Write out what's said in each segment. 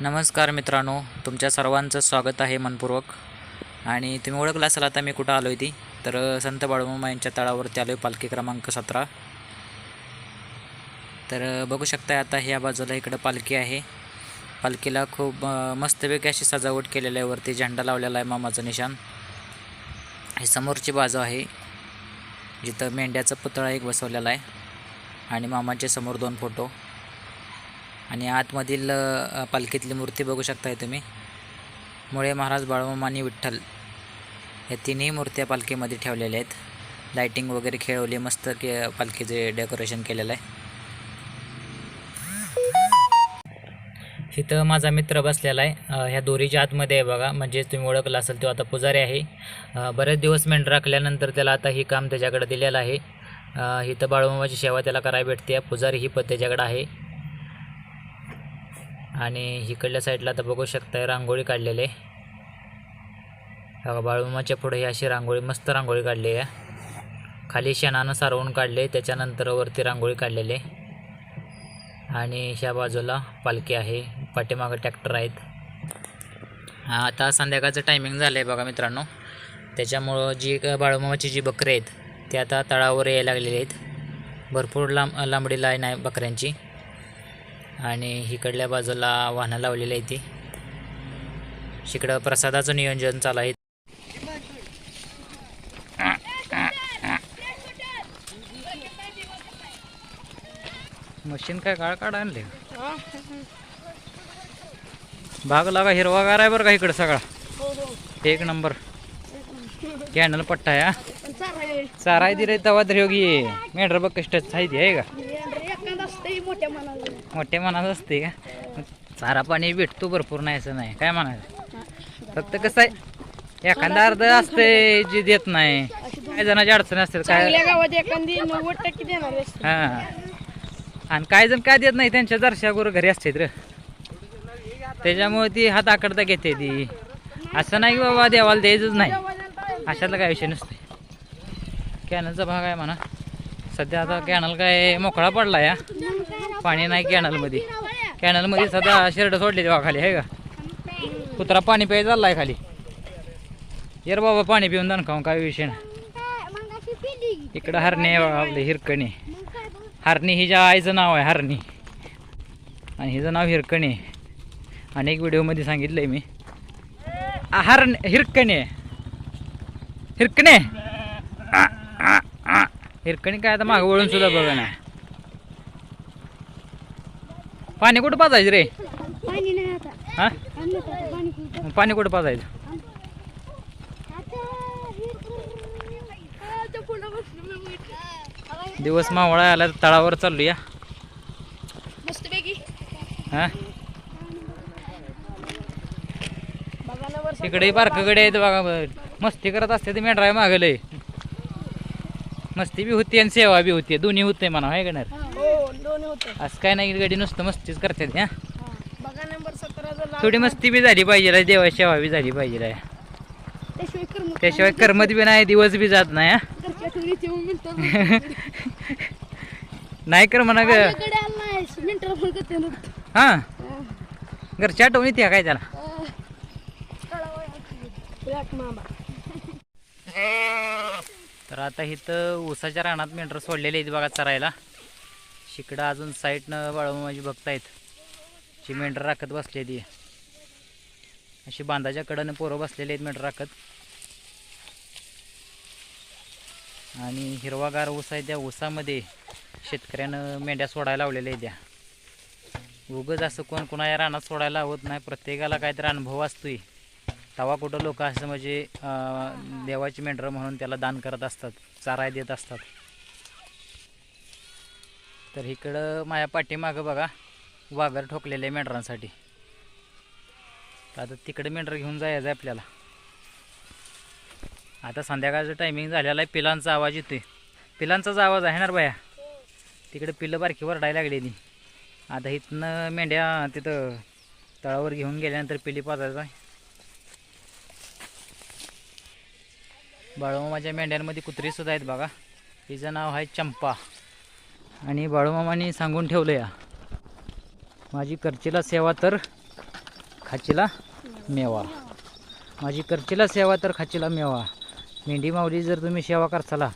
नमस्कार मित्रांनो तुमच्या सर्वांचं स्वागत आहे मनपूर्वक. आणि तुम्ही ओळखलं असाल आता मी कुठं आलो आहे ती? तर संत बाळूमामा यांच्या तळावरती आलो आहे पालखी क्रमांक सतरा. तर बघू शकता आता ह्या बाजूला इकडं पालखी आहे. पालखीला खूप मस्तपैकी अशी सजावट केलेली आहे वरती झेंडा लावलेला आहे मामाचं निशाण. ही समोरची बाजू आहे जिथं मेंढ्याचा पुतळा एक बसवलेला आहे. आणि मामाचे समोर दोन फोटो. आणि आतमधील पालखीतली मूर्ती बघू शकताय तुम्ही. मुळे महाराज बाळूमामा आणि विठ्ठल या तिन्ही मूर्त्या पालखीमध्ये ठेवलेल्या आहेत. लाईटिंग वगैरे खेळवली मस्त के पालखीचे डेकोरेशन केलेलं आहे. इथं माझा मित्र बसलेला आहे. ह्या दोरीच्या आतमध्ये आहे बघा. म्हणजे तुम्ही ओळखला असेल तो आता पुजारी आहे. बरेच दिवस मेंढ राखल्यानंतर त्याला आता ही काम त्याच्याकडे दिलेलं आहे. इथं बाळूमामाची सेवा त्याला करायला भेटते. पुजारी ही पण त्याच्याकडे आहे. आणि इकडल्या साईडला तर बघू शकता रांगोळी काढलेले बघा बाळूमाच्या पुढे ही अशी रांगोळी मस्त रांगोळी काढली आहे. खाली शेणानं सारवून काढले त्याच्यानंतर वरती रांगोळी काढलेले आणि ह्या बाजूला पालखी आहे पाठीमागं ट्रॅक्टर आहेत. आता संध्याकाळचं टायमिंग झालं आहे बघा मित्रांनो. त्याच्यामुळं जी क- बाळूमामाची जी बकरी आहेत ते आता तळावर यायला लागलेली आहेत. भरपूर लांब लांबडी लाईन आहे बकऱ्यांची. आणि इकडल्या बाजूला वाहनं लावलेली आहे ती. तिकडं प्रसादाचं नियोजन चालू आहे. मशीन काय काळ काढ आणले? भाग लागा हिरवागार आहे बरं का इकडं सगळा. एक नंबर. कॅनल पट्टा या हा. दिले रे तवा तर योगी मेंढर बघ कष्ट आहे ती आहे का? मोठ्या मनात असते का? चारा पाणी भेटतो भरपूर नाही असं नाही. काय म्हणायचं? फक्त कसं आहे एखादा अर्ध असते जे देत नाही. काय जणांची अडचण असते काय? गावात एखादी नव्वद टक्के देणार असते हा. आणि काय जण काय देत नाही त्यांच्या जरशा गुरु घरी असतात रे. त्याच्यामुळे ती हात आकडता घेते ती. असं नाही की बाबा देवाला द्यायचंच नाही. अशातला काय विषय नसते कॅनलचा भाग आहे म्हणा. सध्या आता कॅनल काय मोकळा पडला या पाणी नाही कॅनलमध्ये. कॅनलमध्ये सध्या शर्ट सोडली तेव्हा खाली आहे का? कुत्रा पाणी प्याय चाललाय खाली. येर बाबा पाणी पिऊन जाण खाऊन काय विषय नाही. इकडं हरणी आपले हिरकणी. हरणी हिच्या आईचं नाव आहे हरणी. आणि हिचं नाव हिरकणी आहे. अनेक व्हिडिओमध्ये सांगितलंय मी. हरण हिरकणी आहे. हिरकणे हिरकणी काय आता मागं वळून सुद्धा बघा ना. पाणी कुठं पाजायचं रे? पाणी नाही आता. हा? पाणी कुठं? मग पाणी कुठं पाजायचं. दिवस मावळा आला तर तळावर चाललो या हा? तिकडे बारकाकडे आहेत बघा. मस्ती करत असते ते मेंढराय मागलंय मस्ती बी होती आणि सेवा बी होती. दोन्ही होते म्हणा आहे का नाही हो दोन होते असं काय नाही गडी नुसतं मस्तीच करतात हा? लाल- थोडी मस्ती बी झाली पाहिजे देवा सेवा बी झाली पाहिजे त्याशिवाय कर्म त्याशिवाय करमत बी नाही दिवस बी जात नाही हा? नाही कर म्हणा. हा. घरच्या आठवणीत या काय त्याला? मामा. तर आता इथं ऊसाच्या रानात मेंढर सोडलेले आहेत बघा चरायला. शिकडं अजून साईडनं बाळूमामाची भक्त आहेत. जी मेंढर राखत बसलेली आहे अशी बांधाच्या कडनं पोरं बसलेली आहेत मेंढर राखत. आणि हिरवागार ऊस आहे त्या ऊसामध्ये शेतकऱ्यानं मेंढ्या सोडायला लावलेल्या आहेत त्या. उगंच असं कोण कोणा या रानात सोडायला होत नाही प्रत्येकाला काहीतरी अनुभव असतोय. तवा कुठं लोक असं म्हणजे देवाची मेंढरं म्हणून त्याला दान करत असतात चाराय देत असतात. तर इकडं माझ्या पाठीमागं बघा वाघर ठोकलेले आहे मेंढरांसाठी. तर आता तिकडे मेंढर घेऊन जायचं आहे आपल्याला. आता संध्याकाळचं टायमिंग झालेला आहे पिलांचा आवाज येतोय. पिलांचाच आवाज आहे ना रे बाया? तिकडे पिलं बारकी वरडायला लागलेली आता इथनं मेंढ्या तिथं तळावर घेऊन गेल्यानंतर पिली पाजायचं आहे. बाळूमामाच्या मेंढ्यांमध्ये कुत्री सुद्धा आहेत बघा. हिचं नाव आहे चंपा. आणि बाळूमामाने सांगून ठेवलं या माझी करचीला सेवा तर खाचीला मेवा. माझी करचीला सेवा तर खाचीला मेवा. मेंढी माऊली जर तुम्ही सेवा करचाला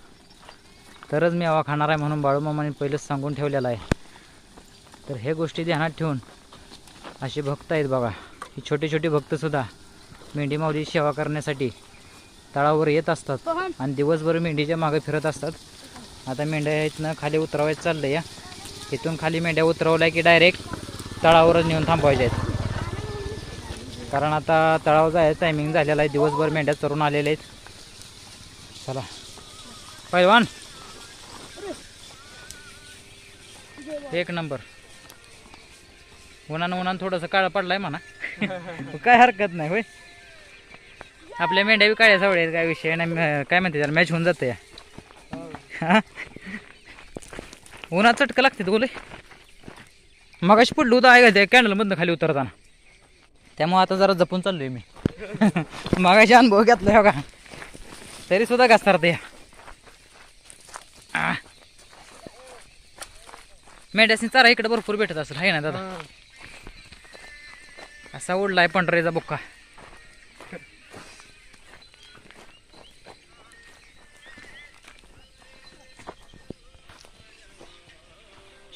तरच मेवा खाणार आहे म्हणून बाळूमामाने पहिलंच सांगून ठेवलेला आहे. तर हे गोष्टी ध्यानात ठेवून असे भक्त आहेत बघा. ही छोटे छोटे भक्तसुद्धा मेंढी माऊली सेवा करण्यासाठी तळावर येत असतात. पहन आणि दिवसभर मेंढीच्या मागे फिरत असतात. आता मेंढ्या इथनं खाली उतरवायचं चाललं या. इथून खाली मेंढ्या उतरवल्या की डायरेक्ट तळावरच नेऊन थांबवायच्या आहेत. कारण आता तळावर जायचं टायमिंग झालेला आहे. दिवसभर मेंढ्या चरून आलेल्या आहेत. चला. पैलवान एक नंबर. उन्हानं उन्हानं थोडंसं काळं पडलाय म्हणा. काय हरकत नाही होय? आपल्या मेंढ्या बी काळ्या सावळ्या आहेत काय विषय नाही. काय म्हणते त्याला मॅच होऊन जातं या हा? उन्हात चटकं लागते बोले मग अशी पडलं होतं आहे का त्या कॅन्डलमधनं खाली उतरताना. त्यामुळे आता जरा जपून चाललोय मी. मगाशी अनुभव घेतला हो का तरी सुद्धा घसरते या आ. मेंढ्यासनी चारा इकडे भरपूर भेटत असेल आहे ना दादा? असा उडलाय पंढरीचा बुक्का.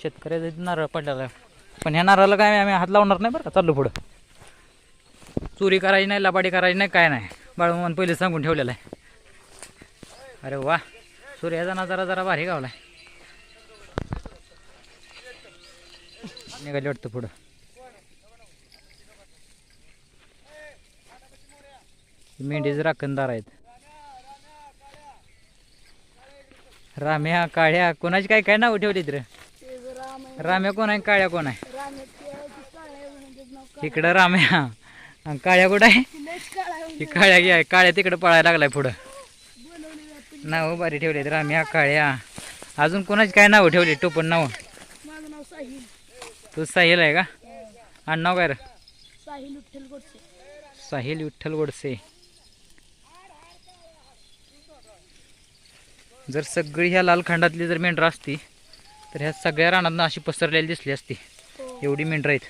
शेतकऱ्याचा नारळ पडलेला आहे. पण ह्या नारळाला काय आम्ही हात लावणार नाही बरं का? चाललो पुढं. चोरी करायची नाही लबाडी करायची नाही काय नाही. बाळूमान पहिले सांगून ठेवलेलं आहे. अरे वा सूर्याचा नजारा जरा भारी गावला निघाली वाटतं पुढं. मेंढीच राखणदार आहेत. राम्या काळ्या कोणाची काय काय नाव ठेवलीत रे? राम्या कोण आहे काळ्या कोण आहे. इकडं राम्या. आणि काळ्या कुठं आहे? ही काळ्या घ्या काळ्या तिकडं पळायला लागलाय पुढं. नाव भारी ठेवलेत राम्या काळ्या. अजून कोणाची काय नावं ठेवली टोपण नाव? तू साहिल आहे का? आणि नाव काय साहिल विठ्ठल गोडसे. जर सगळी ह्या लाल खंडातली जर मेंढरं असती तर ह्या सगळ्या रानातनं अशी पसरलेली दिसली असती. हो. एवढी मेंढरं आहेत.